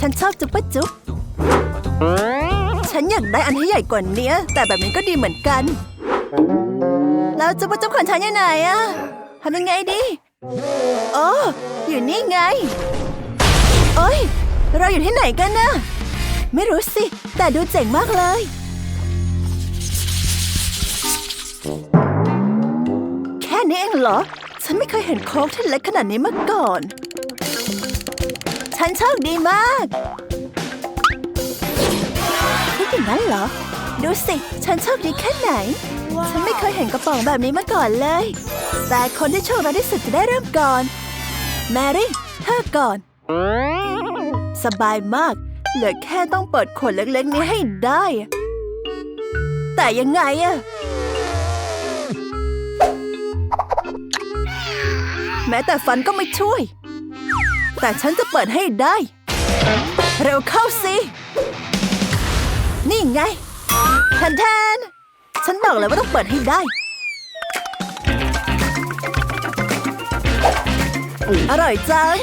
ฉันชอบจุ๊บปะจุ๊บฉันอยากได้อันที่ใหญ่กว่านี้แต่แบบนี้ก็ดีเหมือนกัน แล้วจุ๊บปะจุ๊บของฉันอยู่ไหนอะทำยังไงดีโอ้อยู่นี่ไงเอ้ยเราอยู่ที่ไหนกันนะไม่รู้สิ แต่ดูเจ๋งมากเลย แค่นี้เองเหรอ ฉันไม่เคยเห็นโค้กที่เล็กขนาดนี้มาก่อน ฉันโชคดีมากคิดอย่างนั้นเหรอ ดูสิ ฉันโชคดีแค่ไหน ฉันไม่เคยเห็นกระป๋องแบบนี้มาก่อนเลย แต่คนที่โชคร้ายที่สุดจะได้เริ่มก่อน แมรี่เธอก่อน สบายมาก เหลือแค่ต้องเปิดขวดเล็กๆนี้ให้ได้ แต่ยังไงอะแม้แต่ฟันก็ไม่ช่วย แต่ฉันจะเปิดให้ได้ เร็วเข้าสิ นี่ไงแทนแทนฉันบอกเลยว่าต้องเปิดให้ได้ อร่อยจัง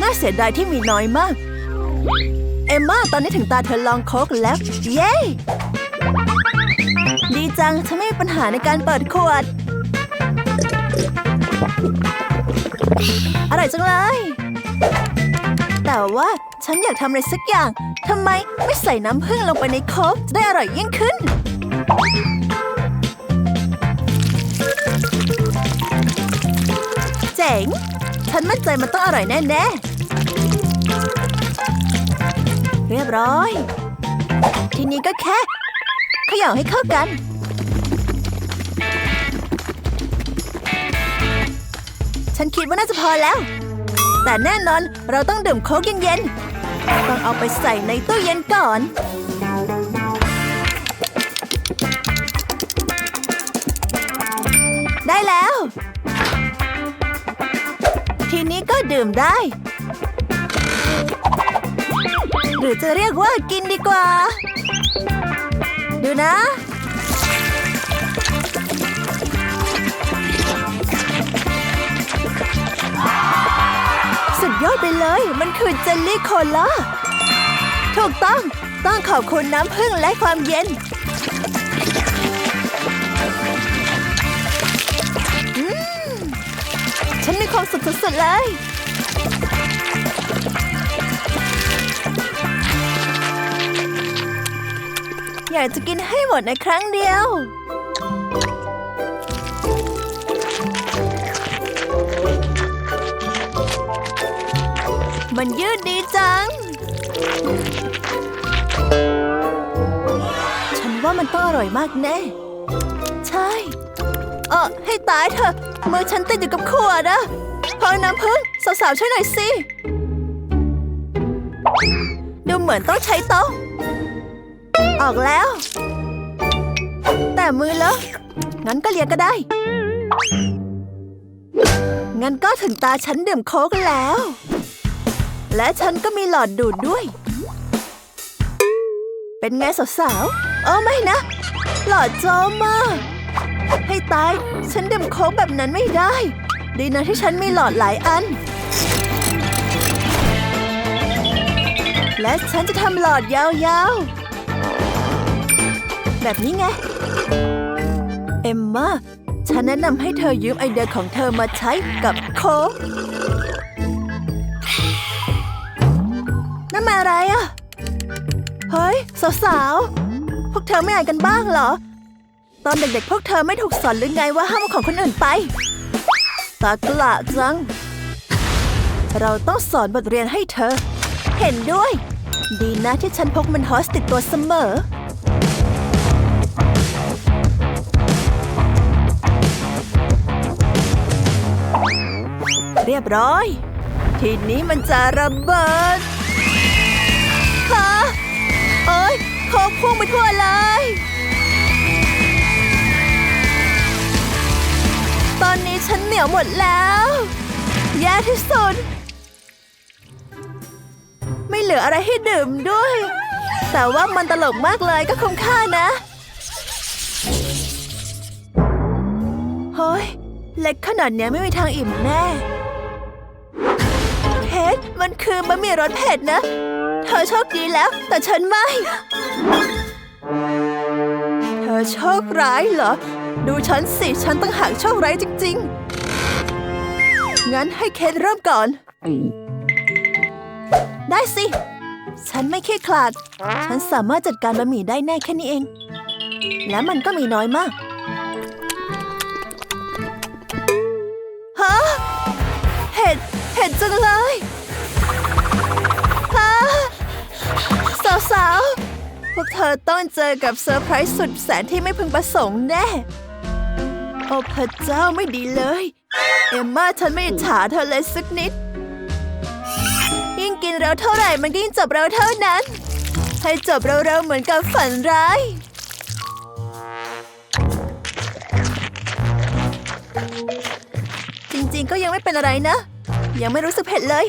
น่าเสียดายที่มีน้อยมาก เอมมาตอนนี้ถึงตาเธอลองโคกแล้ว เย้ ดีจัง ฉันไม่มีปัญหาในการเปิดขวด ร่อยจังเลย แต่ว่าฉันอยากทำอะไรสักอย่าง ทำไมไม่ใส่น้ำผึ้งลงไปในโค้กจะได้อร่อยยิ่งขึ้น เจ๋ง ฉันมั่นใจมันต้องอร่อยแน่ๆ เรียบร้อย ทีนี้ก็แค่เขย่าให้เข้ากัน ฉันคิดว่าน่าจะพอแล้ว แต่แน่นอนเราต้องดื่มโค้กเย็นๆต้องเอาไปใส่ในตู้เย็นก่อนได้แล้ว ทีนี้ก็ดื่มได้ หรือจะเรียกว่ากินดีกว่า ดูนะ คือเจลลี่โคลาถูกต้อง ต้องขอบคุณน้ำผึ้งและความเย็นอืมฉันมีความสุขสุดๆเลยอยากจะกินให้หมดในครั้งเดียว มันยืดดีจัง ฉันว่ามันต้องอร่อยมากแน่ ใช่ เออให้ตายเถอะ มือฉันติดอยู่กับขวดอะพอน้ำพึ่งสาวๆช่วยหน่อยสิ ดูเหมือนต้องใช้โต๊ะ ออกแล้ว แต่มือเลอะงั้นก็เลียก็ได้ งั้นก็ถึงตาฉันดื่มโค้กแล้ว และฉันก็มีหลอดดูดด้วย เป็นไงสาวๆ เออไม่นะ หลอดโจมมาก ให้ตาย ฉันดื่มโค้กแบบนั้นไม่ได้ ดีนะที่ฉันมีหลอดหลายอัน และฉันจะทำหลอดยาวๆ แบบนี้ไง เอมมาฉันแนะนำให้เธอยืมไอเดียของเธอมาใช้กับโค้ก อะไรอะ เฮ้ย สาวๆ พวกเธอไม่อานกันบ้างเหรอ ตอนเด็กๆ พวกเธอไม่ถูกสอนหรือไงว่าห้ามเอาของคนอื่นไป ตากละจัง เราต้องสอนบทเรียนให้เธอ เห็นด้วย ดีนะที่ฉันพกมันฮอสติดตัวเสมอเรียบร้อย ทีนี้มันจะระเบิด ค่ะเอ้ยโคกพุ่งไปทั่วเลย ตอนนี้ฉันเหนียวหมดแล้ว แย่ที่สุด ไม่เหลืออะไรให้ดื่มด้วย แต่ว่ามันตลกมากเลยก็คุ้มค่านะเฮ้ยเล็กขนาดเนี้ยไม่มีทางอิ่มแน่เคทมามันคือบะหมี่รสเผ็ดนะ ธอโชคดีแล้ว แต่ฉันไม่ เธอโชคร้ายเหรอ ดูฉันสิ ฉันต้องหากโชคร้ายจริง ๆ งั้นให้เคนเริ่มก่อน ได้สิ ฉันไม่เครียดขลาด ฉันสามารถจัดการบะหมี่ได้แน่แค่นี้เอง และมันก็มีน้อยมาก สาว พวกเธอต้องเจอกับเซอร์ไพรส์สุดแสนที่ไม่พึงประสงค์แน่ โอ้พระเจ้าไม่ดีเลย เอมมาฉันไม่อิจฉาเธอเลยสักนิด ยิ่งกินเร็วเท่าไหร่มันยิ่งจบเร็วเท่านั้น ให้จบเร็วๆเหมือนกับฝันร้ายจริงๆก็ยังไม่เป็นอะไรนะ ยังไม่รู้สึกเผ็ดเลย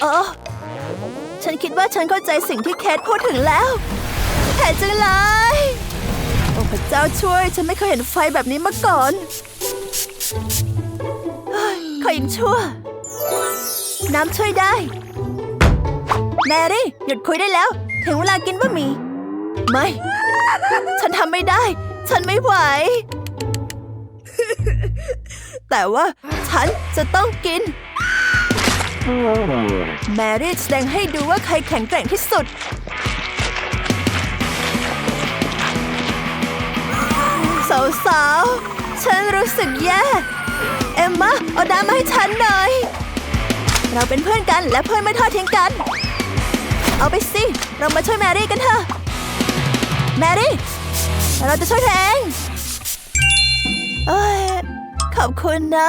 เออฉันคิดว่าฉันเข้าใจสิ่งที่แคทพูดถึงแล้วเผ็ดจังเลยโอ้พระเจ้าช่วย ฉันไม่เคยเห็นไฟแบบนี้มาก่อนเฮ้ยขอยังชั่ว น้ำช่วยได้ แมรี่ หยุดคุยได้แล้ว ถึงเวลากินบะหมี่ไม่ ฉันทำไม่ได้ ฉันไม่ไหว แต่ว่าฉันจะต้องกิน แมรี่แสดงให้ดูว่าใครแข็งแกร่งที่สุด สาวๆฉันรู้สึกแย่ เอมมาเอาน้ำมาให้ฉันหน่อย เราเป็นเพื่อนกันและเพื่อนไม่ทอดทิ้งกัน เอาไปสิ เรามาช่วยแมรี่กันเถอะ แมรี่ เราจะช่วยเธอเองเอ้ย ขอบคุณนะ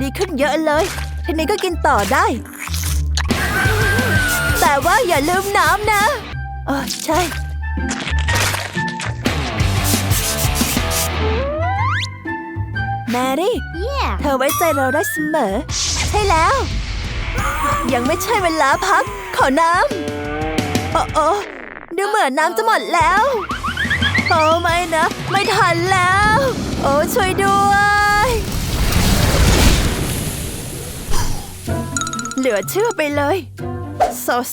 ดีขึ้นเยอะเลย ทีนี้ก็กินต่อได้ แต่ว่าอย่าลืมน้ำนะเออใช่ แมรี่ Yeah. เธอไว้ใจเราได้เสมอ ใช่แล้ว ยังไม่ใช่เวลาพัก ขอน้ำโอ้โอ้ดูเหมือนน้ำจะหมดแล้ว โอ้ไม่นะ ไม่ทันแล้ว โอ้ช่วยด้วย เหลือเชื่อไปเลย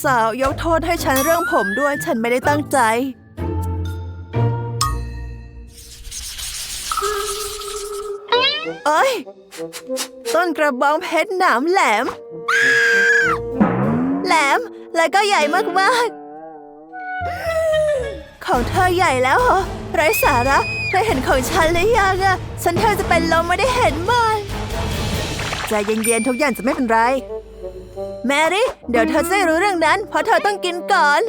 สาวๆ ยกโทษให้ฉันเรื่องผมด้วยฉันไม่ได้ตั้งใจ เอ้ย ต้นกระบองเพชรหนามแหลม แหลมและก็ใหญ่มากๆ ของเธอใหญ่แล้วเหรอไร้สาระเธอเห็นของฉันหรือยังอะฉันเธอจะเป็นลมไม่ได้เห็นมันใจเย็นๆทุกอย่างจะไม่เป็นไร แมรี่ เดี๋ยวเธอจะได้รู้เรื่องนั้น เพราะเธอต้องกินก่อน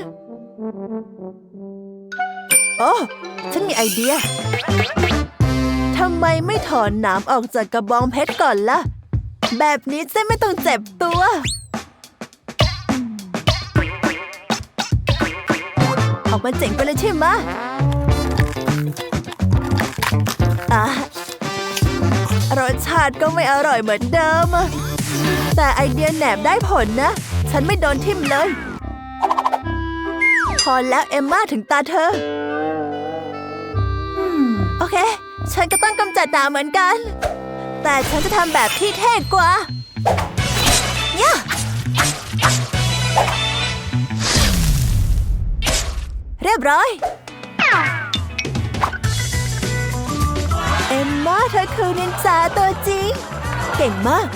โอ้ ฉันมีไอเดีย ทำไมไม่ถอนหนามออกจากกระบองเพชรก่อนล่ะ แบบนี้จะไม่ต้องเจ็บตัว ออกมาเจ๋งไปเลยใช่ไหมอะรสชาติก็ไม่อร่อยเหมือนเดิมอะ แต่ไอเดียแหนบได้ผลนะ ฉันไม่โดนทิ่มเลย พอแล้วเอมมาถึงตาเธอ โอเค ฉันก็ต้องกำจัดหนาเหมือนกัน แต่ฉันจะทำแบบที่เท่กว่า เนี่ยเรียบร้อย เอ็มมาเธอคือนินจาตัวจริง เก่งมาก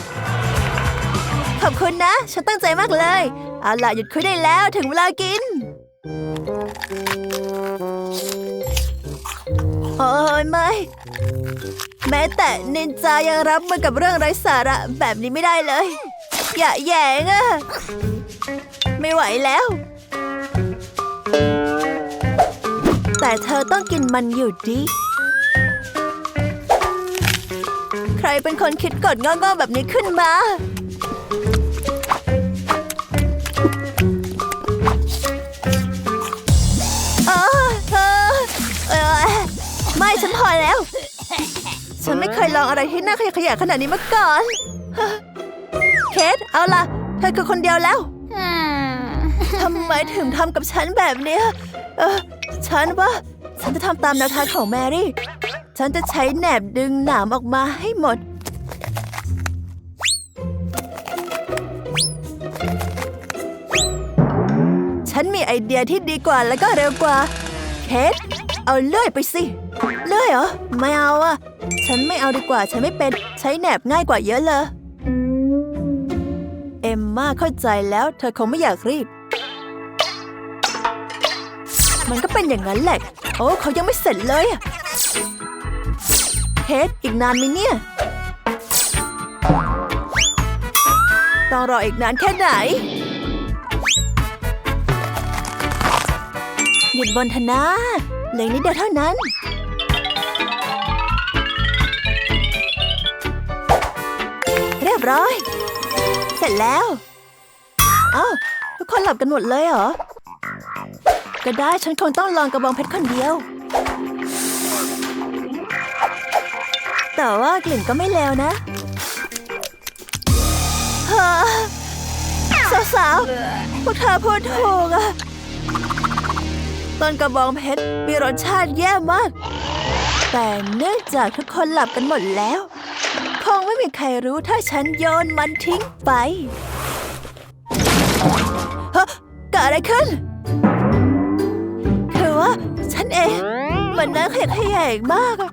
ขอบคุณนะ ฉันตั้งใจมากเลย เอาล่ะหยุดคุยได้แล้วถึงเวลากิน โอ้ยไม่ แม้แต่นินจายังรับมือกับเรื่องไร้สาระแบบนี้ไม่ได้เลย อย่าแย่งอะไม่ไหวแล้ว แต่เธอต้องกินมันอยู่ดี ใครเป็นคนคิดกฎงอๆแบบนี้ขึ้นมา ไม่ฉันแล้ว ฉันไม่เคยลองอะไรที่น่าขยะแขยะขนาดนี้มาก่อน เคทเอาล่ะ เธอคือคนเดียวแล้วทำไมถึงทำกับฉันแบบเนี้ยเออฉันว่า ฉันจะทำตามแนวทางของแมรี่ ฉันจะใช้แหนบดึงหนามออกมาให้หมด ฉันมีไอเดียที่ดีกว่าแล้วก็เร็วกว่า เคทเอาเลื่อยไปสิ เลื่อยเหรอ ไม่เอาอะฉันไม่เอาดีกว่า ฉันไม่เป็น ใช้แหนบง่ายกว่าเยอะเลย เอมมาเข้าใจแล้ว เธอคงไม่อยากรีบ มันก็เป็นอย่างนั้นแหละ โอ้เขายังไม่เสร็จเลยอะเคทอีกนานไหมเนี่ย ต้องรออีกนานแค่ไหนหยุดบนธนาเหลือนิดเดียวเท่านั้น รียบร้อย เสร็จแล้ว เอ้า ทุกคนหลับกันหมดเลยเหรอ ก็ได้ฉันคงต้องลองกระบองเพชรคนเดียว แต่ว่ากลิ่นก็ไม่เลวนะเฮ้อสาวๆ พวกเธอพูดถูกอะต้นกระบองเพชรมีรสชาติแย่มาก แต่เนื่องจากทุกคนหลับกันหมดแล้ว งไม่มีใครรู้ถ้าฉันโยนมันทิ้งไปฮะเกิดอะไรขึ้นคือว่าฉันเอง มันนั่งขยะแขยงมากอะ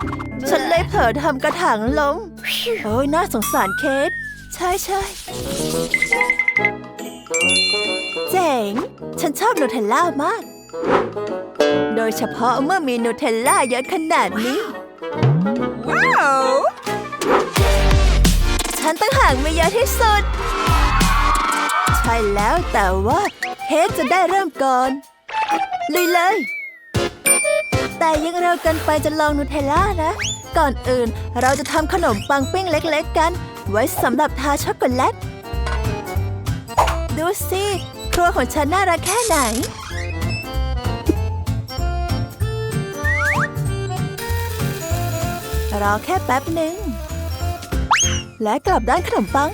ฉันเลยเผลอทำกระถางล้มโอ้ยน่าสงสารเคสใช่ใช่เจ๋ง ฉันชอบนูเทลล่ามาก โดยเฉพาะเมื่อมีนูเทลล่าเยอะขนาดนี้ ว้าว ฉันตั้งห่างไม่เยอะที่สุด ใช่แล้วแต่ว่าเค้กจะได้เริ่มก่อนลุยเลย แต่ยังเร็วเกินไปจะลองนูเทลล่านะ ก่อนอื่นเราจะทำขนมปังปิ้งเล็กๆกัน ไว้สำหรับทาช็อกโกแลต ดูสิ ครัวของฉันน่ารักแค่ไหนรอแค่แป๊บหนึ่ง และกลับด้านขนมปัง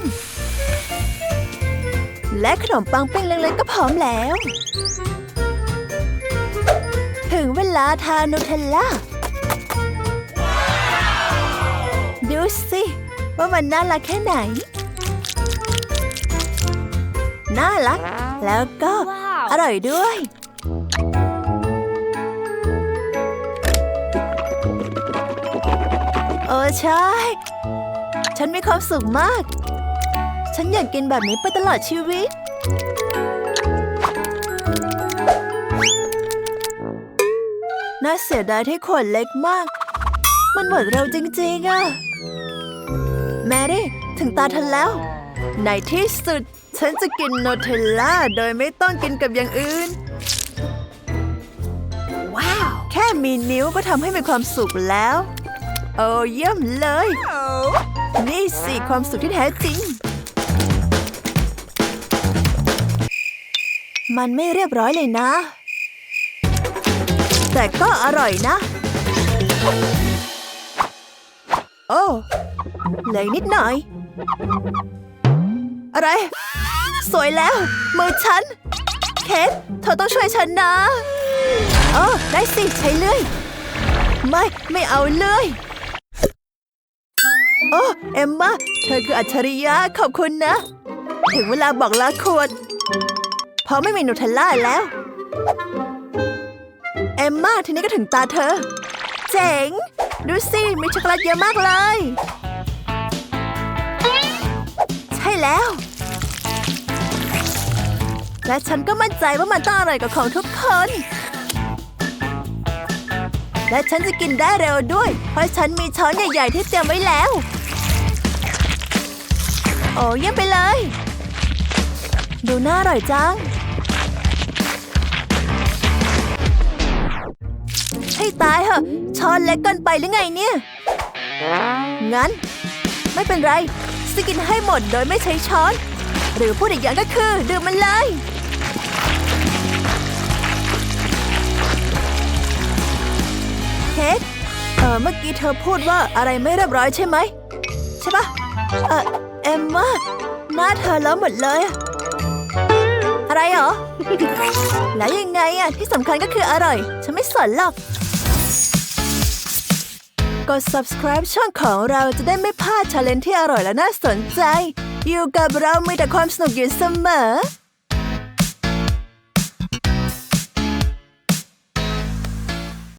และขนมปังปิ้งเล็กๆก็พร้อมแล้ว ถึงเวลาทานูเทลล่า ดูสิ ว่ามันน่ารักแค่ไหน น่ารัก แล้วก็อร่อยด้วยเออใช่ ฉันมีความสุขมาก ฉันอยากกินแบบนี้ไปตลอดชีวิต น่าเสียดายที่ขวดเล็กมาก มันหมดเร็วจริงๆอะแมรี่ถึงตาเธอแล้ว ในที่สุด ฉันจะกินโนเทลล่าโดยไม่ต้องกินกับอย่างอื่น ว้าว แค่มีนิ้วก็ทำให้มีความสุขแล้ว โอ้เยี่ยมเลย นี่สิความสุขที่แท้จริง มันไม่เรียบร้อยเลยนะ แต่ก็อร่อยนะ โอ้เลยนิดหน่อย อะไร สวยแล้ว มือฉัน เคทเธอต้องช่วยฉันนะ เออได้สิ ใช้เลื่อย ไม่ ไม่เอาเลื่อย โอ้เอมมาเธอคืออัจฉริยะขอบคุณนะ ถึงเวลาบอกลาขวดเพราะไม่มีนูเทลล่าแล้ว เอมมาทีนี้ก็ถึงตาเธอ เจ๋ง ดูสิมีช็อกโกแลตเยอะมากเลย ใช่แล้ว และฉันก็มั่นใจว่ามันต้องอร่อยกว่าของทุกคน และฉันจะกินได้เร็วด้วย เพราะฉันมีช้อนใหญ่ ๆ ที่เตรียมไว้แล้ว โอ้เยี่ยมไปเลย ดูน่าอร่อยจัง ให้ตายเหอะช้อนเล็กเกินไปหรือไงเนี่ย งั้น ไม่เป็นไรจะกินให้หมดโดยไม่ใช้ช้อน หรือพูดอีกอย่างก็คือดื่มมันเลยเค้กเออเมื่อกี้เธอพูดว่าอะไรไม่เรียบร้อยใช่ไหม ใช่ปะเออ เอมมาหน้าเธอแล้วหมดเลย อะไรเหรอ แล้วยังไงอะ ที่สำคัญก็คืออร่อย ฉันไม่สนหรอก กด subscribe ช่องของเราจะได้ไม่พลาดชาเลนที่อร่อยและน่าสนใจ อยู่กับเรามีแต่ความสนุกอยู่เสมอ